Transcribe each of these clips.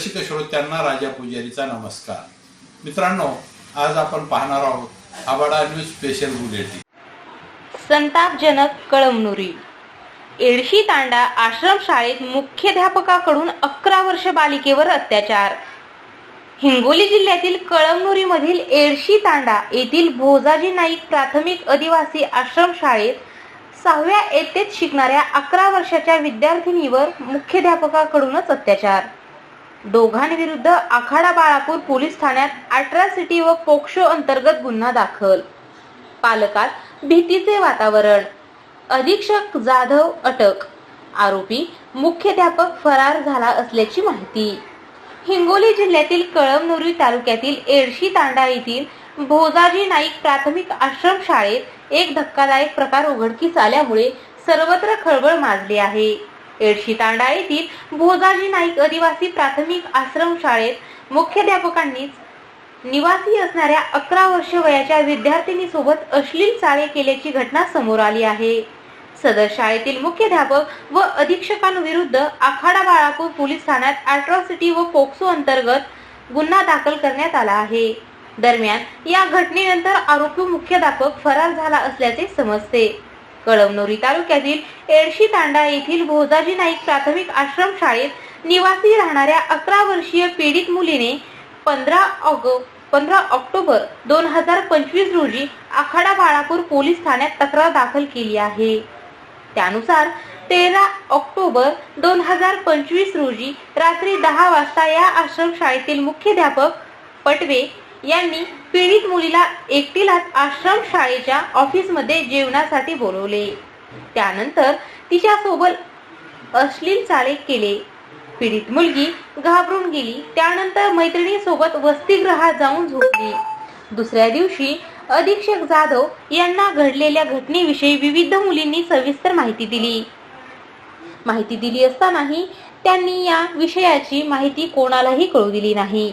रसिक श्रोत्यांना राजा पुजारीचा नमस्कार. मित्रांनो आज आपण पाहणार आहोत आबाडा न्यूज स्पेशल बुलेटिन. संतापजनक कळमनुरी. एडशी तांडा आश्रमशाळेत मुख्याध्यापकाकडून अकरा वर्ष बालिकेवर अत्याचार. हिंगोली जिल्ह्यातील कळमनुरीमधील एडशी तांडा येथील भोजाजी नाईक प्राथमिक आदिवासी आश्रमशाळेत सहाव्या येथेच शिकणाऱ्या अकरा वर्षाच्या विद्यार्थिनीवर मुख्याध्यापकाकडूनच अत्याचार. दोघांविरुद्ध आखाडा बाळापूर पोलीस ठाण्यात अट्रॉसिटी व पोक्सो अंतर्गत गुन्हा दाखल. पालकात भीतीचे वातावरण. अधीक्षक जाधव अटक. आरोपी मुख्याध्यापक फरार झाला असल्याची माहिती. हिंगोली जिल्ह्यातील कळमनुरी तालुक्यातील एडशी तांडा येथील भोजाजी नाईक प्राथमिक आश्रम शाळेत एक धक्कादायक प्रकार उघडकीस आल्यामुळे सर्वत्र खळबळ माजली आहे. एडशी तांडा येथील भोजाजी नाईक आदिवासी प्राथमिक आश्रम शाळेत मुख्याध्यापकांनीच निवासी असणाऱ्या अकरा वर्ष वयाच्या विद्यार्थिनीसोबत अश्लील चाळे केल्याची घटना समोर आली आहे. सदर शाळेतील मुख्याध्यापक व अधीक्षकांविरुद्ध आखाडा बाळापूर पोलीस ठाण्यात अॅट्रॉसिटी व पोक्सो अंतर्गत गुन्हा दाखल करण्यात आला आहे. दरम्यान या घटनेनंतर आरोपी मुख्याध्यापक फरार झाला असल्याचे समजते. कळमनुरी तालुक्यातील एडशी तांडा येथील भोजाजी नाईक प्राथमिक आश्रम शाळेत निवासी राहणाऱ्या अकरा वर्षीय पीडित मुलीने पंधरा ऑग पंधरा ऑक्टोबर दोन हजार पंचवीस रोजी आखाडा बाळापूर पोलीस ठाण्यात तक्रार दाखल केली आहे. त्यानुसार तेरा ऑक्टोबर दोन हजार पंचवीस रोजी रात्री दहा वाजता या आश्रमशाळेतील मुख्याध्यापक पटवे यांनी पीडित मुलीला एकटीलाच आश्रमशाळेच्या ऑफिसमध्ये जेवणासाठी बोलवले. त्यानंतर तिच्यासोबत अश्लील चाले केले. पीडित मुलगी घाबरून गेली. त्यानंतर मैत्रिणीसोबत वसतिगृहात जाऊन झोपली. दुसऱ्या दिवशी अधीक्षक जाधव यांना घडलेल्या घटनेविषयी विविध मुलींनी सविस्तर माहिती दिली. माहिती दिली असतानाही त्यांनी या विषयाची माहिती कोणालाही कळू दिली नाही.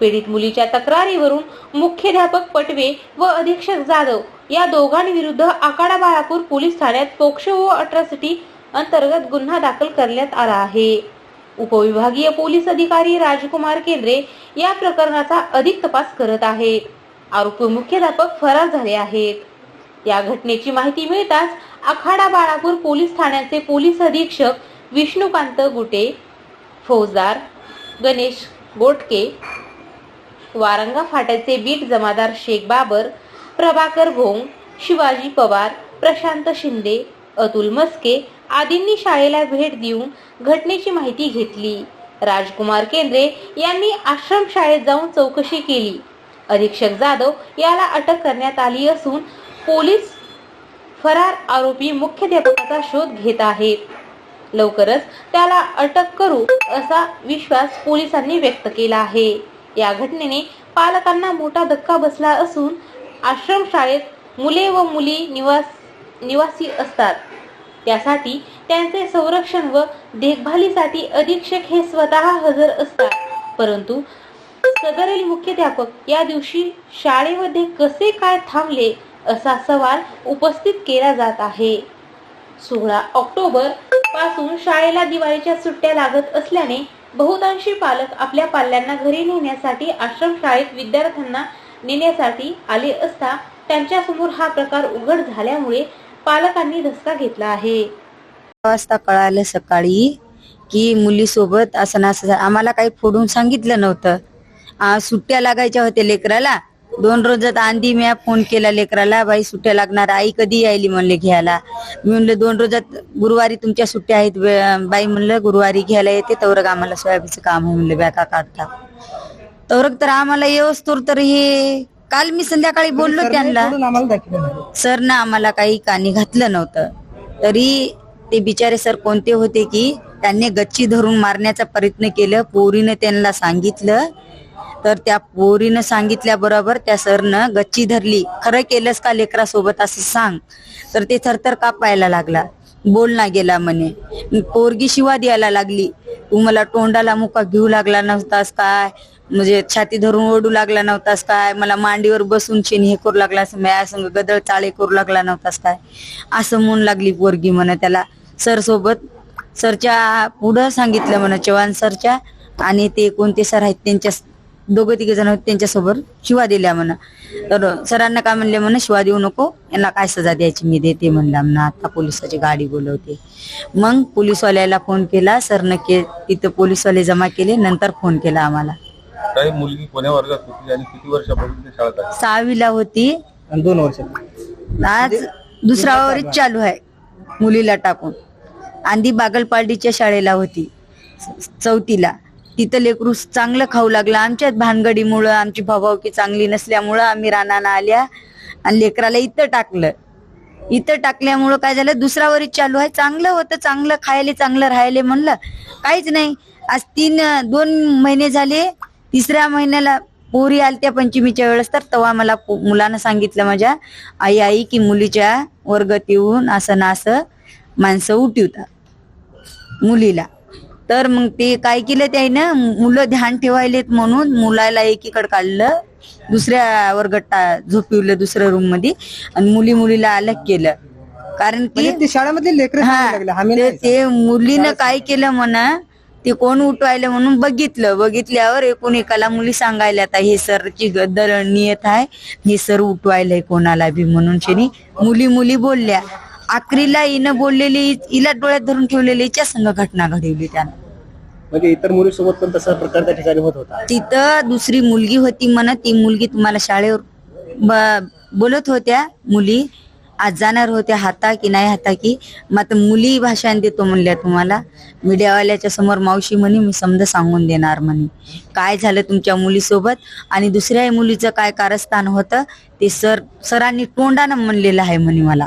पीडित मुलीच्या तक्रारीवरून मुख्याध्यापक पटवे व अधीक्षक जाधव या दोघांविरुद्ध आकाडा बाळापूर पोलीस ठाण्यात पोक्सो व अट्रॉसिटी अंतर्गत गुन्हा दाखल करण्यात आला आहे. उपविभागीय पोलीस अधिकारी राजकुमार केंद्रे या प्रकरणाचा अधिक तपास करत आहेत. आरोपी मुख्याध्यापक फरार झाले आहेत. या घटनेची माहिती मिळताच आखाडा बाळापूर पोलीस ठाण्याचे पोलीस अधीक्षक विष्णुकांत गुटे फौजदार गणेश गोटके वारंगा फाट्याचे बीट जमादार शेख बाबर प्रभाकर भोंग शिवाजी पवार प्रशांत शिंदे अतुल मस्के आदींनी शाळेला भेट देऊन घटनेची माहिती घेतली. राजकुमार केंद्रे यांनी आश्रम शाळेत जाऊन चौकशी केली. अधीक्षक जाधव याला अटक करण्यात आली असून पोलीस फरार आरोपी मुख्याध्यापकाचा शोध घेत आहेत. लवकरच त्याला अटक करू असा विश्वास पोलिसांनी व्यक्त केला आहे. या घटनेने पालकांना मोठा धक्का बसला असून आश्रमशाळेत मुले व मुली निवास निवासी असतात. त्यासाठी त्यांचे संरक्षण व देखभालीसाठी अधीक्षक हे स्वतः हजर असतात. परंतु सदरील मुख्याध्यापक या दिवशी शाळेमध्ये कसे काय थांबले असा सवाल उपस्थित केला जात आहे. सोळा ऑक्टोबरपासून शाळेला दिवाळीच्या सुट्ट्या लागत असल्याने बहुतांशी पालक आपल्या पाल्यांना घरी नेण्यासाठी आश्रमशाळेत विद्यार्थ्यांना नेण्यासाठी आले असता त्यांच्यासमोर हा प्रकार उघड झाल्यामुळे पालकांनी धसका घेतला आहे. वाजता कळालं सकाळी की मुलीसोबत असं ना असं आम्हाला काही फोडून सांगितलं नव्हतं. आ, सुट्ट्या लागायच्या होत्या लेकराला. दोन रोजात आंधी मी फोन केला लेकराला बाई सुट्ट्या लागणार आई कधी यायली? म्हणले घ्यायला. मी म्हणलं दोन रोजात गुरुवारी तुमच्या सुट्ट्या आहेत बाई म्हणलं गुरुवारी घ्यायला येते तवरक आम्हाला सोयाबीनचं काम आहे. म्हणलं बॅका काढता तवरक तर आम्हाला येऊस्तोर तर हे काल मी संध्याकाळी बोललो त्यांना. सर ना आम्हाला काही कानी घातलं नव्हतं. तरी ते बिचारे सर कोणते होते की त्यांनी गच्ची धरून मारण्याचा प्रयत्न केलं पोरीनं त्यांना सांगितलं तर त्या पोरीनं सांगितल्याबरोबर त्या सरनं गच्ची धरली. खरं केलंस का लेकरासोबत असं सांग. तर ते थरथर कापायला लागला. बोलना गेला म्हणे. पोरगी शिवा द्यायला लागली. तू मला तोंडाला मुका घेऊ लागला नव्हतास काय? म्हणजे छाती धरून ओढू लागला नव्हतास काय? मला मांडीवर बसून शेण हे करू लागला असं म्या संग गदळ चाळे करू लागला नव्हतास काय? असं म्हणू लागली पोरगी म्हण त्याला. सर सोबत सरच्या पुढं सांगितलं म्हण चव्हाण सरच्या. आणि ते कोणते सर आहेत त्यांच्या दोघं तिघे जण होते त्यांच्यासोबत शिवा दिल्या म्हणा. तर सरांना काय म्हणले म्हणा शिवा देऊ नको यांना काय सजा द्यायची मी देते म्हणला म्हणा. आता पोलिसाची गाडी बोलवते. मग पोलीसवाल्याला फोन केला सरनं के तिथं पोलीसवाले जमा केले नंतर फोन केला आम्हाला. काही मुलगी कोण्या वर्गात होती आणि किती वर्षापासून ते शाळेत आहे? सहावीला होती. आणि दोन वर्ष. आज दुसरा वरच चालू आहे मुलीला टाकून. आंधी बागलपार्टीच्या शाळेला होती चौथीला. तिथं लेकरू चांगलं खाऊ लागलं. आमच्याच भानगडीमुळं आमची भावभावकी चांगली नसल्यामुळं आम्ही रानानं आल्या आणि लेकराला इथं टाकलं. इथं टाकल्यामुळं काय झालं? दुसरावरी चालू आहे. चांगलं होतं. चांगलं खायले चांगलं राहायले म्हणलं. काहीच नाही. आज तीन दोन महिने झाले. तिसऱ्या महिन्याला पोरी आलत्या पंचमीच्या वेळेस तर तेव्हा मला मुलानं सांगितलं माझ्या आई आई की मुलीच्या वर्गात येऊन असं ना असं माणसं उठवतात. मुलीला. तर मग ते काय केलं त्यानं मुलं ध्यान ठेवायलेत म्हणून मुलाला एकीकडे काढलं दुसऱ्या वर्गात टा- झोपिवलं दुसऱ्या रूममध्ये आणि मुली मुलीला अलग केलं. कारण की म्हणजे ते शाळेमधले लेकर ते- मुलीनं काय केलं म्हणा ते कोण उठवायलं म्हणून बघितलं. बघितल्यावर एकूण एकाला मुली सांगायला आता हे सरची गद्दल नियत आहे. हे सर उठवायलंय कोणाला बी. म्हणून शेनी मुली मुली बोलल्या. आखरीला हिनं बोललेली हिला डोळ्यात धरून ठेवलेली हिच्या संग घटना घडवली त्यानं. म्हणजे इतर मुलीसोबत पण तसा प्रकार त्या ठिकाणी होत होता. तिथं दुसरी मुलगी होती म्हणा ती मुलगी तुम्हाला शाळेवर ब- बोलत होत्या मुली आज जाणार होत्या हाता की नाही हाता की मग आता मुली भाषण देतो म्हणल्या तुम्हाला मीडियावाल्याच्या समोर मावशी म्हणे मी समजा सांगून देणार म्हणे. काय झालं तुमच्या मुलीसोबत? आणि दुसऱ्या मुलीचं काय कारस्थान होतं? ते सर सरांनी तोंडानं म्हणलेलं आहे म्हणे मला.